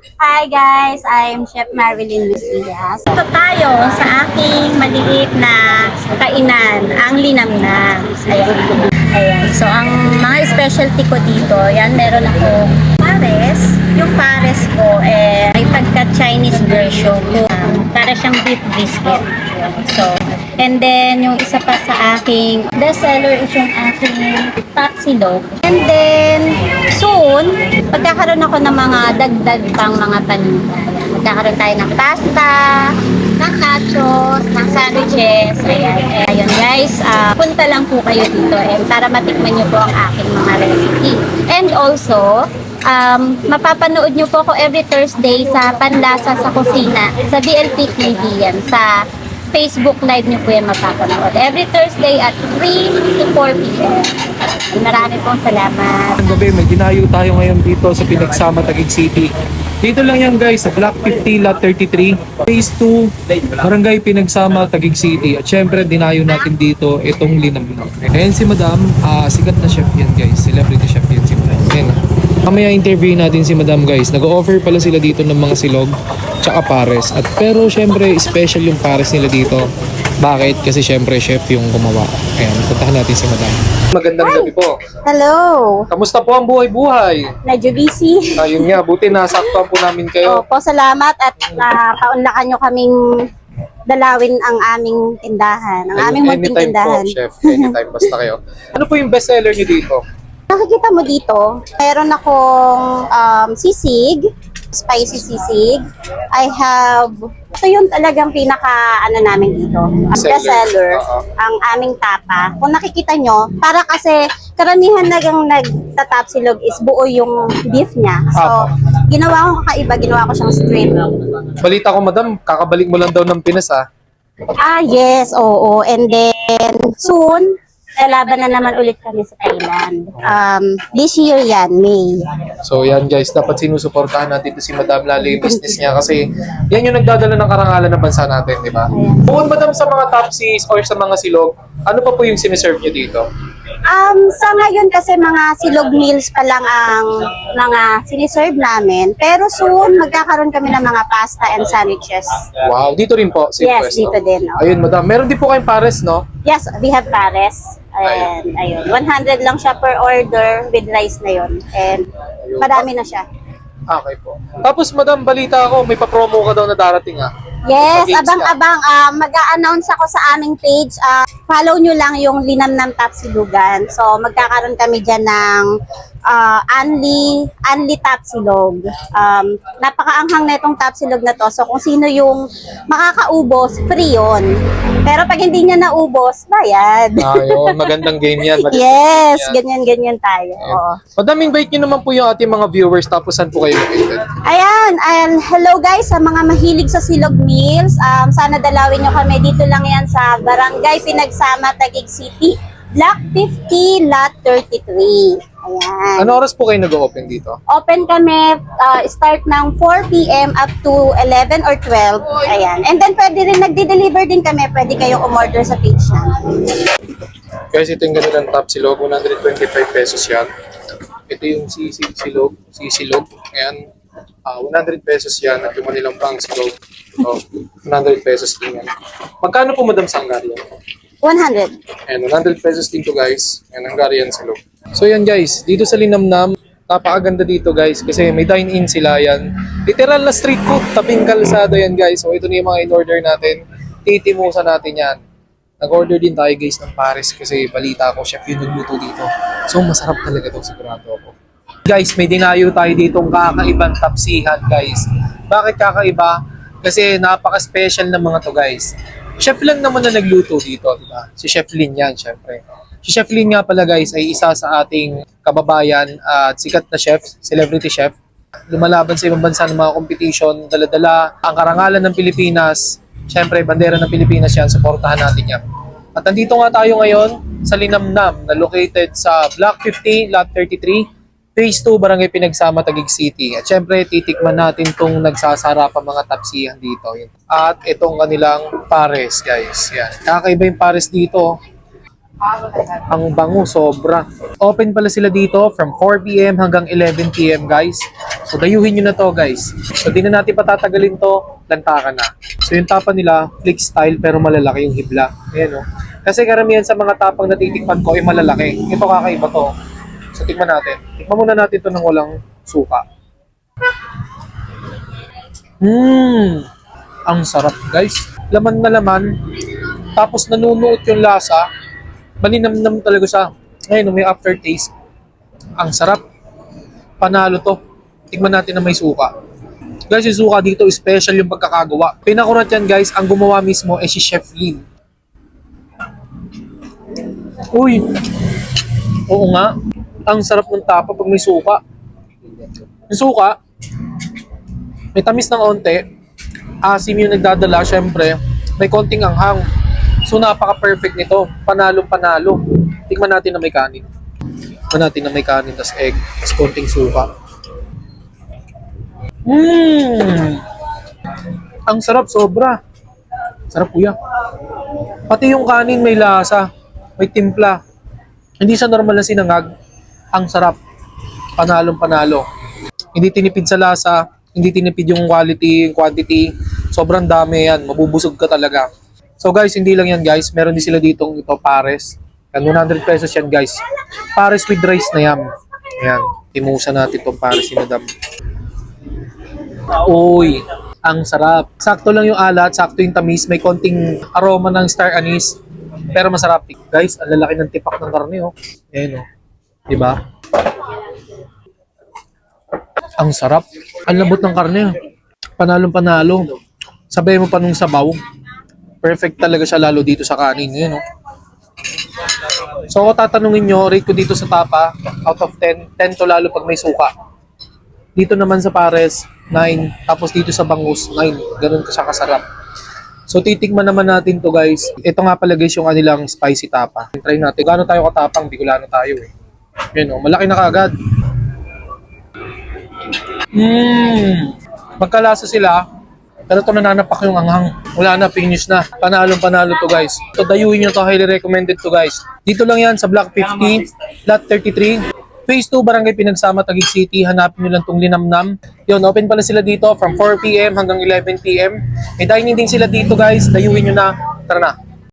Hi guys, I'm Chef Marilyn Lucias. Ito tayo sa aking maliit na kainan, ang linamnam. Ayan. So, ang mga specialty ko dito, yan, meron ako pares. Yung pares ko, eh, may pagka-Chinese version. Um, para siyang beef brisket. So, and then, yung isa pa sa aking bestseller is yung aking tapsilog. And then, soon, magkakaroon ako ng mga dagdag pang mga paninda. Magkakaroon tayo ng pasta, ng nachos, ng sandwiches. Ayan. Ayun guys, ah, punta lang po kayo dito and para matikman nyo po ang aking mga recipe. And also, um, mapapanood nyo po ako every Thursday sa Panlasa sa Kusina, sa BLP TV yan, sa Facebook Live nyo po yan mapapanood. Every Thursday at 3 to 4 p.m. Marami pong salamat. Ang gabi, may dinayo tayo ngayon dito sa Pinagsama Taguig City. Dito lang yan guys, sa Block 50, Lot 33, Phase 2, Barangay Pinagsama, Taguig City. At syempre, dinayo natin dito itong linamnam. Ayan si Madam, ah, sikat na chef yan guys. Celebrity chef yan si Madam. Ayan. Mamaya interview natin si Madam guys. Nag-offer pala sila dito ng mga silog tsaka pares. At pero syempre, special yung pares nila dito. Bakit? Kasi syempre, chef yung gumawa. Ayan, puntahan natin si Madam. Magandang gabi po. Hello! Kamusta po ang buhay-buhay? Medyo busy. Ayun nga, buti nasaktuan po namin kayo. Opo, salamat at napaunlakan nyo kaming dalawin ang aming tindahan, ang Ayun, aming munting anytime tindahan. po, chef. Anytime, basta kayo. Ano po yung bestseller niyo dito? Nakikita mo dito, meron akong um, sisig, spicy sisig. I have, ito yung talagang pinaka, ano namin dito, ang Seller. bestseller, Oo. ang aming tapa. Kung nakikita nyo, para kasi karamihan na yung nagtatap silog is buo yung beef niya. So, Apo. ginawa ko kakaiba, ginawa ko siyang strip. Balita ko, madam, kakabalik mo lang daw ng Pinas, ah. Ah, yes, oo. And then, soon, lalaban na naman ulit kami sa Thailand. Um, this year yan, May. So yan guys, dapat sinusuportahan natin ito si Madam lalo yung business niya kasi yan yung nagdadala ng karangalan ng bansa natin, di ba? Bukod madam sa mga tapsis or sa mga silog, ano pa po yung siniserve niyo dito? Um, sa ngayon kasi mga silog meals pa lang ang mga siniserve namin. Pero soon, magkakaroon kami ng mga pasta and sandwiches. Wow, dito rin po. Same Yes, pwesto. dito din. oh. Ayun, madam. Meron din po kayong pares, no? Yes, we have pares. And ayun, 100 lang siya per order with rice na yun. And madami na siya. Okay po. Tapos, madam, balita ako, may pa-promo ka daw na darating, ah. Yes, Pag-gigs ka. abang-abang. ah mag-a-announce ako sa aming page. Ah, follow nyo lang yung Linamnam Tapsilugan. So, magkakaroon kami dyan ng ah, Anli, Anli Tapsilog. Um, napakaanghang na itong Tapsilog na to. So, kung sino yung makakaubos, free yun. Pero pag hindi niya naubos, bayad. Ayun, magandang game yan. Magandang yes, ganyan-ganyan tayo. Oo. Madam, invite nyo naman po yung ating mga viewers tapos saan po kayo located? Ayan, and hello guys sa mga mahilig sa silog meals. Um, sana dalawin nyo kami dito lang yan sa Barangay Pinagsama, Taguig City, Block 50, Lot 33. Ayan. Ano oras po kayo nag-open dito? Open kami, uh, start ng 4 p.m. up to 11 or 12. Ayan. And then pwede rin, nagde-deliver din kami. Pwede kayong umorder sa page namin. Guys, ito yung kanilang top silog, 125 pesos yan. Ito yung sisig silog, sisilog. Ayan, ah 100 pesos yan at yung kanilang pang silog. Oh, 100 pesos din yan. Magkano po madam sa Hungarian? 100. Ayan, 100 pesos din to guys. Ayan, Hungarian silog. So yan guys, dito sa Linamnam, napakaganda dito guys kasi may dine-in sila yan. Literal na street food, tabing kalsada yan guys. So ito na yung mga in-order natin. Titimusan natin yan. Nag-order din tayo guys ng Paris kasi balita ko, chef yung nagluto dito. So masarap talaga to sigurado ako. Guys, may dinayo tayo ditong kakaibang tapsihan guys. Bakit kakaiba? Kasi napaka-special ng mga to guys. Chef lang naman na nagluto dito, di ba? Si Chef Lin yan, syempre. Si Chef Lin nga pala guys ay isa sa ating kababayan at sikat na chef, celebrity chef. Lumalaban sa ibang bansa ng mga competition, dala-dala ang karangalan ng Pilipinas. Syempre, bandera ng Pilipinas yan, supportahan natin yan. At nandito nga tayo ngayon sa Linamnam na located sa Block 50, Lot 33, Phase 2, Barangay Pinagsama, Taguig City. At syempre, titikman natin tong nagsasarap ang mga tapsihan dito. At itong kanilang pares, guys. Yan. Kakaiba yung pares dito. Ang bango, sobra. Open pala sila dito from 4pm hanggang 11pm, guys. So, dayuhin nyo na to, guys. So, di na natin patatagalin to, lantakan na. So, yung tapa nila, flick style, pero malalaki yung hibla. Ayan, oh. Kasi karamihan sa mga tapang natitikpan ko ay malalaki. Ito kakaiba to. So, tikman natin. Tikman muna natin to ng walang suka. Mmm! Ang sarap, guys. Laman na laman. Tapos nanunuot yung lasa. Malinamnam talaga siya. Ngayon, may aftertaste. Ang sarap. Panalo to. Tignan natin na may suka. Guys, yung suka dito, special yung pagkakagawa. Pinakurat yan, guys. Ang gumawa mismo ay si Chef Lin. Uy! Oo nga. Ang sarap ng tapa pag may suka. Yung suka, may tamis ng onte. Asim yung nagdadala, syempre. May konting anghang. So napaka-perfect nito. Panalong-panalo. Tingnan natin na may kanin. Tingnan natin na may kanin, tas egg, tas konting suka. Mmm! Ang sarap, sobra. Sarap kuya. Pati yung kanin may lasa. May timpla. Hindi siya normal na sinangag. Ang sarap. Panalong-panalo. Hindi tinipid sa lasa. Hindi tinipid yung quality, yung quantity. Sobrang dami yan. Mabubusog ka talaga. So guys, hindi lang yan guys. Meron din sila ditong ito, pares. Yan, 100 pesos yan guys. Pares with rice na yan. Ayan. Timusa natin itong pares ni Madam. Uy, ang sarap. Sakto lang yung alat, sakto yung tamis. May konting aroma ng star anise. Pero masarap. Guys, ang lalaki ng tipak ng karne, oh. Ayan, oh. Diba? Ang sarap. Ang lambot ng karne. Panalong panalo. Sabay mo pa nung sabaw. Perfect talaga siya lalo dito sa kanin. Yun, no? So, tatanungin nyo, rate ko dito sa tapa, out of 10, 10 to lalo pag may suka. Dito naman sa pares, 9. Tapos dito sa bangus, 9. Ganun ka siya kasarap. So, titikman naman natin to guys. Ito nga pala guys yung kanilang spicy tapa. Try natin. Gano'n tayo katapang, Bicolano tayo eh. Yun, oh, malaki na kagad. Mmm! Magkalasa sila, pero ito nananapak yung anghang. Wala na, finish na. Panalong panalo to guys. So dayuhin nyo to, highly recommended to guys. Dito lang yan sa Block 50, Lot 33. Phase 2, Barangay Pinagsama, Taguig City. Hanapin nyo lang tong linamnam. Yun, open pala sila dito from 4pm hanggang 11pm. May dining din sila dito guys. Dayuhin nyo na. Tara na.